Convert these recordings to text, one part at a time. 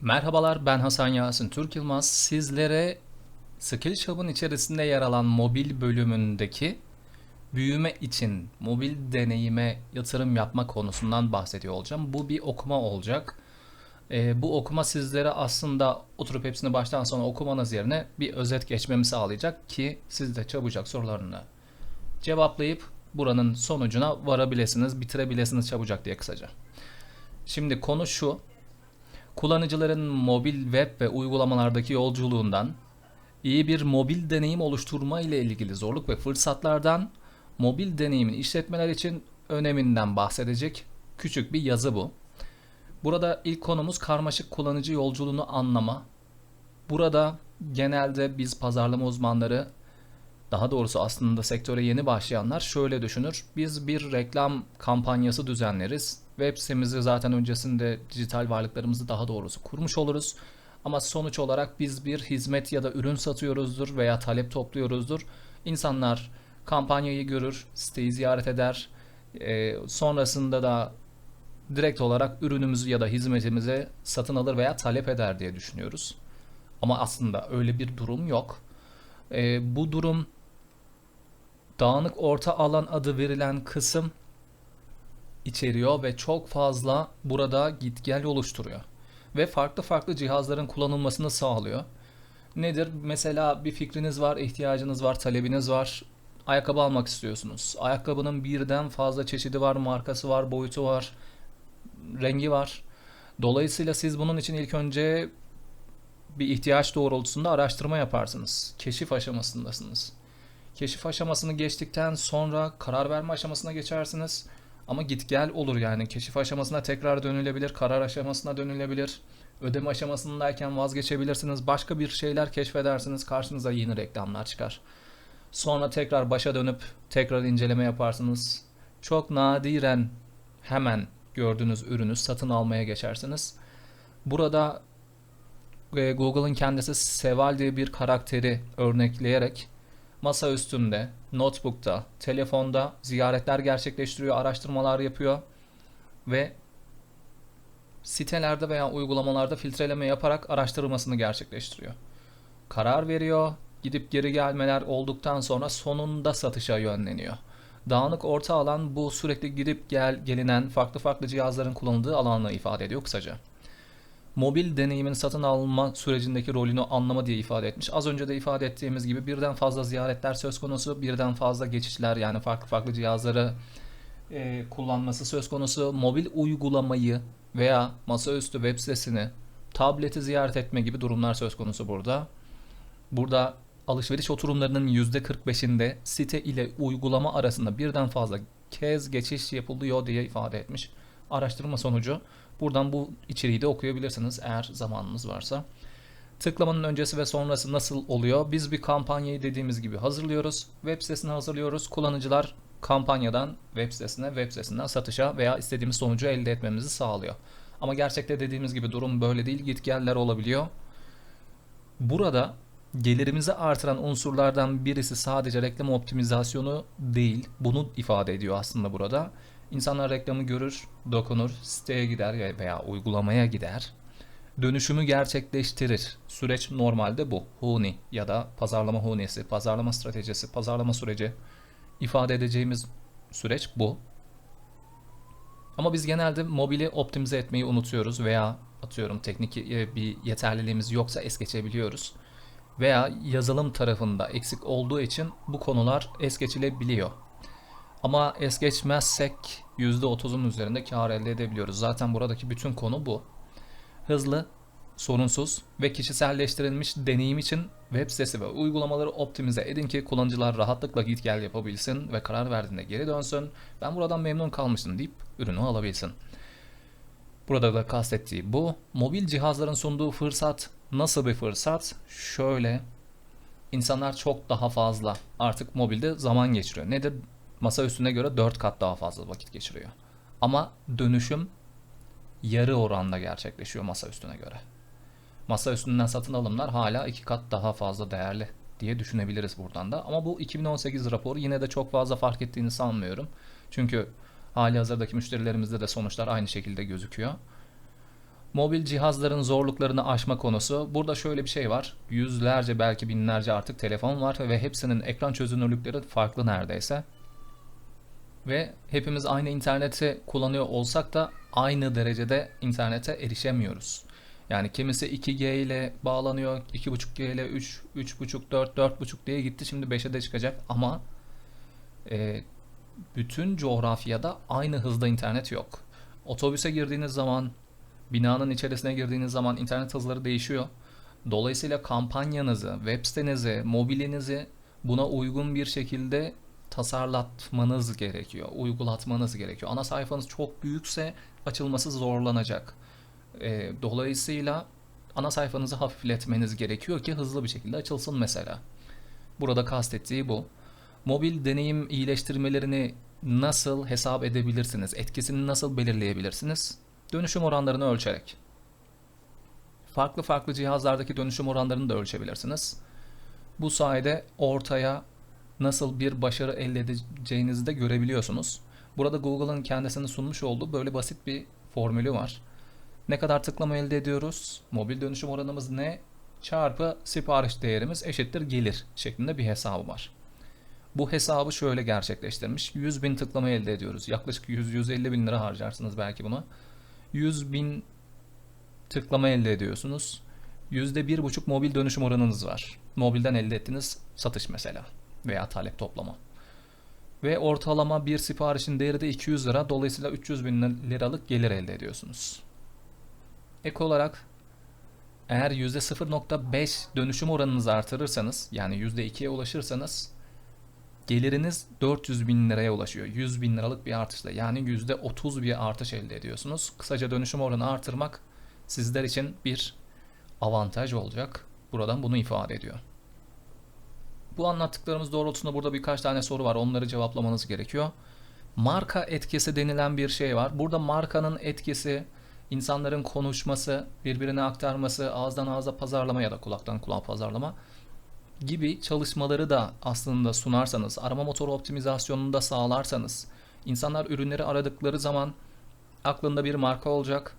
Merhabalar ben Hasan Yasin Türk Yılmaz. Sizlere Skillshop'un içerisinde yer alan mobil bölümündeki büyüme için mobil deneyime yatırım yapma konusundan bahsediyor olacağım. Bu bir okuma olacak. Ee, bu okuma sizlere aslında oturup hepsini baştan sona okumanız yerine bir özet geçmemi sağlayacak ki siz de çabucak sorularını cevaplayıp buranın sonucuna varabilirsiniz, bitirebilirsiniz çabucak diye kısaca. Şimdi konu şu. Kullanıcıların mobil web ve uygulamalardaki yolculuğundan, iyi bir mobil deneyim oluşturma ile ilgili zorluk ve fırsatlardan, mobil deneyimin işletmeler için öneminden bahsedecek küçük bir yazı bu. Burada ilk konumuz karmaşık kullanıcı yolculuğunu anlama. Burada genelde biz pazarlama uzmanları daha doğrusu aslında sektöre yeni başlayanlar şöyle düşünür. Biz bir reklam kampanyası düzenleriz. Web sitemizi zaten öncesinde dijital varlıklarımızı daha doğrusu kurmuş oluruz. Ama sonuç olarak biz bir hizmet ya da ürün satıyoruzdur veya talep topluyoruzdur. İnsanlar kampanyayı görür, siteyi ziyaret eder. Ee, sonrasında da direkt olarak ürünümüzü ya da hizmetimizi satın alır veya talep eder diye düşünüyoruz. Ama aslında öyle bir durum yok. Ee, bu durum dağınık orta alan adı verilen kısım içeriyor ve çok fazla burada git gel oluşturuyor. Ve farklı farklı cihazların kullanılmasını sağlıyor. Nedir? Mesela bir fikriniz var, ihtiyacınız var, talebiniz var. Ayakkabı almak istiyorsunuz. Ayakkabının birden fazla çeşidi var, markası var, boyutu var, rengi var. Dolayısıyla siz bunun için ilk önce bir ihtiyaç doğrultusunda araştırma yaparsınız. Keşif aşamasındasınız. Keşif aşamasını geçtikten sonra karar verme aşamasına geçersiniz. Ama git gel olur yani. Keşif aşamasına tekrar dönülebilir, karar aşamasına dönülebilir. Ödeme aşamasındayken vazgeçebilirsiniz. Başka bir şeyler keşfedersiniz. Karşınıza yeni reklamlar çıkar. Sonra tekrar başa dönüp tekrar inceleme yaparsınız. Çok nadiren hemen gördüğünüz ürünü satın almaya geçersiniz. Burada e, Google'ın kendisi Seval diye bir karakteri örnekleyerek masa üstünde, notebook'ta, telefonda ziyaretler gerçekleştiriyor, araştırmalar yapıyor ve sitelerde veya uygulamalarda filtreleme yaparak araştırmasını gerçekleştiriyor. Karar veriyor, gidip geri gelmeler olduktan sonra sonunda satışa yönleniyor. Dağınık orta alan bu sürekli gidip gel gelinen farklı farklı cihazların kullanıldığı alanı ifade ediyor kısaca mobil deneyimin satın alma sürecindeki rolünü anlama diye ifade etmiş. Az önce de ifade ettiğimiz gibi birden fazla ziyaretler söz konusu, birden fazla geçişler yani farklı farklı cihazları e, kullanması söz konusu. Mobil uygulamayı veya masaüstü web sitesini, tableti ziyaret etme gibi durumlar söz konusu burada. Burada alışveriş oturumlarının %45'inde site ile uygulama arasında birden fazla kez geçiş yapılıyor diye ifade etmiş. Araştırma sonucu Buradan bu içeriği de okuyabilirsiniz eğer zamanınız varsa. Tıklamanın öncesi ve sonrası nasıl oluyor? Biz bir kampanyayı dediğimiz gibi hazırlıyoruz. Web sitesini hazırlıyoruz. Kullanıcılar kampanyadan web sitesine, web sitesinden satışa veya istediğimiz sonucu elde etmemizi sağlıyor. Ama gerçekte dediğimiz gibi durum böyle değil. Git geller olabiliyor. Burada gelirimizi artıran unsurlardan birisi sadece reklam optimizasyonu değil. Bunu ifade ediyor aslında burada. İnsanlar reklamı görür, dokunur, siteye gider veya uygulamaya gider. Dönüşümü gerçekleştirir. Süreç normalde bu. Huni ya da pazarlama hunisi, pazarlama stratejisi, pazarlama süreci ifade edeceğimiz süreç bu. Ama biz genelde mobili optimize etmeyi unutuyoruz veya atıyorum teknik e, bir yeterliliğimiz yoksa es geçebiliyoruz. Veya yazılım tarafında eksik olduğu için bu konular es geçilebiliyor. Ama es geçmezsek %30'un üzerinde kar elde edebiliyoruz. Zaten buradaki bütün konu bu. Hızlı, sorunsuz ve kişiselleştirilmiş deneyim için web sitesi ve uygulamaları optimize edin ki kullanıcılar rahatlıkla git gel yapabilsin ve karar verdiğinde geri dönsün. Ben buradan memnun kalmıştım deyip ürünü alabilsin. Burada da kastettiği bu. Mobil cihazların sunduğu fırsat nasıl bir fırsat? Şöyle insanlar çok daha fazla artık mobilde zaman geçiriyor. Nedir? Masa üstüne göre 4 kat daha fazla vakit geçiriyor. Ama dönüşüm yarı oranda gerçekleşiyor masa üstüne göre. Masa üstünden satın alımlar hala 2 kat daha fazla değerli diye düşünebiliriz buradan da. Ama bu 2018 raporu yine de çok fazla fark ettiğini sanmıyorum. Çünkü hali hazırdaki müşterilerimizde de sonuçlar aynı şekilde gözüküyor. Mobil cihazların zorluklarını aşma konusu. Burada şöyle bir şey var. Yüzlerce belki binlerce artık telefon var ve hepsinin ekran çözünürlükleri farklı neredeyse. Ve hepimiz aynı interneti kullanıyor olsak da aynı derecede internete erişemiyoruz. Yani kimisi 2G ile bağlanıyor, 2.5G ile 3, 3.5, 4, 4.5 diye gitti. Şimdi 5'e de çıkacak ama e, bütün coğrafyada aynı hızda internet yok. Otobüse girdiğiniz zaman, binanın içerisine girdiğiniz zaman internet hızları değişiyor. Dolayısıyla kampanyanızı, web sitenizi, mobilinizi buna uygun bir şekilde tasarlatmanız gerekiyor, uygulatmanız gerekiyor. Ana sayfanız çok büyükse açılması zorlanacak. E, dolayısıyla ana sayfanızı hafifletmeniz gerekiyor ki hızlı bir şekilde açılsın mesela. Burada kastettiği bu. Mobil deneyim iyileştirmelerini nasıl hesap edebilirsiniz? Etkisini nasıl belirleyebilirsiniz? Dönüşüm oranlarını ölçerek. Farklı farklı cihazlardaki dönüşüm oranlarını da ölçebilirsiniz. Bu sayede ortaya nasıl bir başarı elde edeceğinizi de görebiliyorsunuz. Burada Google'ın kendisini sunmuş olduğu böyle basit bir formülü var. Ne kadar tıklama elde ediyoruz? Mobil dönüşüm oranımız ne? Çarpı sipariş değerimiz eşittir gelir şeklinde bir hesabı var. Bu hesabı şöyle gerçekleştirmiş. 100 bin tıklama elde ediyoruz. Yaklaşık 100-150 bin lira harcarsınız belki buna. 100 bin tıklama elde ediyorsunuz. %1,5 mobil dönüşüm oranınız var. Mobilden elde ettiğiniz satış mesela veya talep toplama. Ve ortalama bir siparişin değeri de 200 lira. Dolayısıyla 300 bin liralık gelir elde ediyorsunuz. Ek olarak eğer %0.5 dönüşüm oranınızı artırırsanız yani %2'ye ulaşırsanız geliriniz 400 bin liraya ulaşıyor. 100 bin liralık bir artışla yani %30 bir artış elde ediyorsunuz. Kısaca dönüşüm oranı artırmak sizler için bir avantaj olacak. Buradan bunu ifade ediyor. Bu anlattıklarımız doğrultusunda burada birkaç tane soru var. Onları cevaplamanız gerekiyor. Marka etkisi denilen bir şey var. Burada markanın etkisi insanların konuşması, birbirine aktarması, ağızdan ağza pazarlama ya da kulaktan kulağa pazarlama gibi çalışmaları da aslında sunarsanız, arama motoru optimizasyonunu da sağlarsanız, insanlar ürünleri aradıkları zaman aklında bir marka olacak,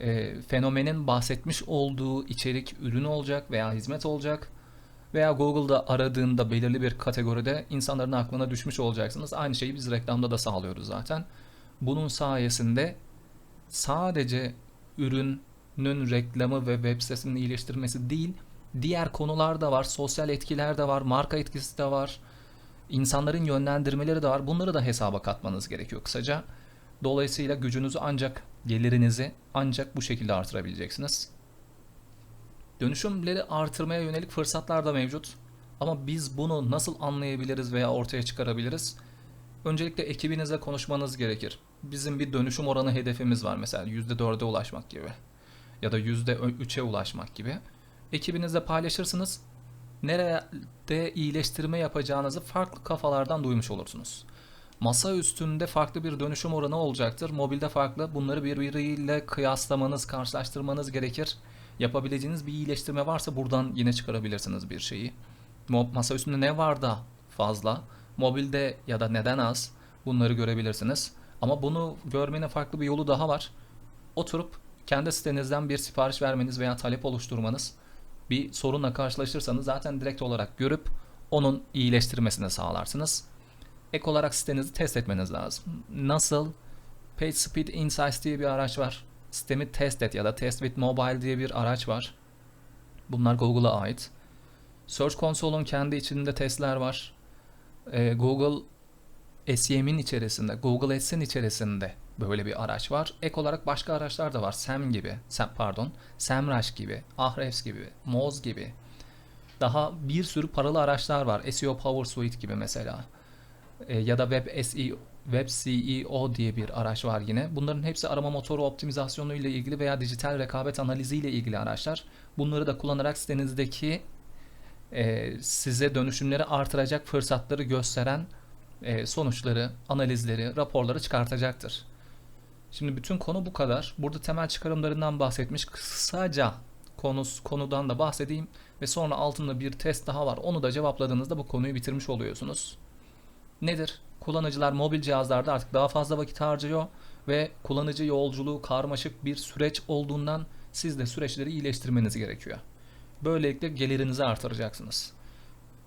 e, fenomenin bahsetmiş olduğu içerik ürün olacak veya hizmet olacak veya Google'da aradığında belirli bir kategoride insanların aklına düşmüş olacaksınız. Aynı şeyi biz reklamda da sağlıyoruz zaten. Bunun sayesinde sadece ürünün reklamı ve web sitesinin iyileştirmesi değil, diğer konular da var, sosyal etkiler de var, marka etkisi de var, insanların yönlendirmeleri de var. Bunları da hesaba katmanız gerekiyor kısaca. Dolayısıyla gücünüzü ancak gelirinizi ancak bu şekilde artırabileceksiniz. Dönüşümleri artırmaya yönelik fırsatlar da mevcut. Ama biz bunu nasıl anlayabiliriz veya ortaya çıkarabiliriz? Öncelikle ekibinizle konuşmanız gerekir. Bizim bir dönüşüm oranı hedefimiz var mesela %4'e ulaşmak gibi ya da %3'e ulaşmak gibi. Ekibinizle paylaşırsınız. Nerede iyileştirme yapacağınızı farklı kafalardan duymuş olursunuz. Masa üstünde farklı bir dönüşüm oranı olacaktır. Mobilde farklı. Bunları birbiriyle kıyaslamanız, karşılaştırmanız gerekir. Yapabileceğiniz bir iyileştirme varsa buradan yine çıkarabilirsiniz bir şeyi. Masa üstünde ne var da fazla? Mobilde ya da neden az? Bunları görebilirsiniz. Ama bunu görmenin farklı bir yolu daha var. Oturup kendi sitenizden bir sipariş vermeniz veya talep oluşturmanız bir sorunla karşılaşırsanız zaten direkt olarak görüp onun iyileştirmesini sağlarsınız. Ek olarak sitenizi test etmeniz lazım. Nasıl? PageSpeed Insights diye bir araç var. Sistemi test et ya da Test with Mobile diye bir araç var. Bunlar Google'a ait. Search Console'un kendi içinde testler var. Ee, Google SEM'in içerisinde, Google Ads'in içerisinde böyle bir araç var. Ek olarak başka araçlar da var. SEM gibi, SEM, pardon, SEMrush gibi, Ahrefs gibi, Moz gibi. Daha bir sürü paralı araçlar var. SEO Power Suite gibi mesela. E, ya da Web SEO Web CEO diye bir araç var yine. Bunların hepsi arama motoru optimizasyonu ile ilgili veya dijital rekabet analizi ile ilgili araçlar. Bunları da kullanarak sitenizdeki e, size dönüşümleri artıracak fırsatları gösteren e, sonuçları, analizleri, raporları çıkartacaktır. Şimdi bütün konu bu kadar. Burada temel çıkarımlarından bahsetmiş. Kısaca konus, konudan da bahsedeyim ve sonra altında bir test daha var. Onu da cevapladığınızda bu konuyu bitirmiş oluyorsunuz. Nedir? Kullanıcılar mobil cihazlarda artık daha fazla vakit harcıyor ve kullanıcı yolculuğu karmaşık bir süreç olduğundan siz de süreçleri iyileştirmeniz gerekiyor. Böylelikle gelirinizi artıracaksınız.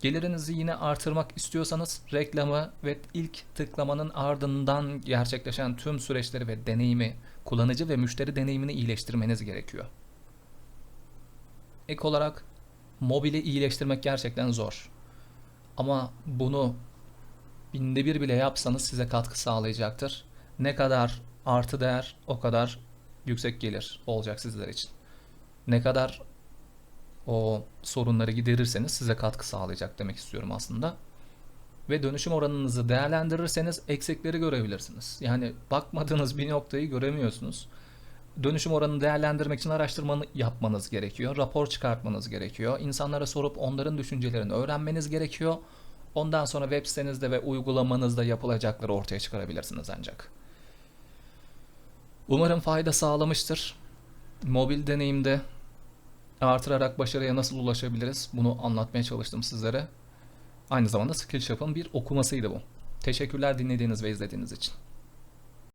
Gelirinizi yine artırmak istiyorsanız reklamı ve ilk tıklamanın ardından gerçekleşen tüm süreçleri ve deneyimi, kullanıcı ve müşteri deneyimini iyileştirmeniz gerekiyor. Ek olarak mobili iyileştirmek gerçekten zor. Ama bunu binde bir bile yapsanız size katkı sağlayacaktır. Ne kadar artı değer o kadar yüksek gelir olacak sizler için. Ne kadar o sorunları giderirseniz size katkı sağlayacak demek istiyorum aslında. Ve dönüşüm oranınızı değerlendirirseniz eksikleri görebilirsiniz. Yani bakmadığınız bir noktayı göremiyorsunuz. Dönüşüm oranını değerlendirmek için araştırmanı yapmanız gerekiyor. Rapor çıkartmanız gerekiyor. İnsanlara sorup onların düşüncelerini öğrenmeniz gerekiyor. Ondan sonra web sitenizde ve uygulamanızda yapılacakları ortaya çıkarabilirsiniz ancak. Umarım fayda sağlamıştır. Mobil deneyimde artırarak başarıya nasıl ulaşabiliriz bunu anlatmaya çalıştım sizlere. Aynı zamanda Skillshop'ın bir okumasıydı bu. Teşekkürler dinlediğiniz ve izlediğiniz için.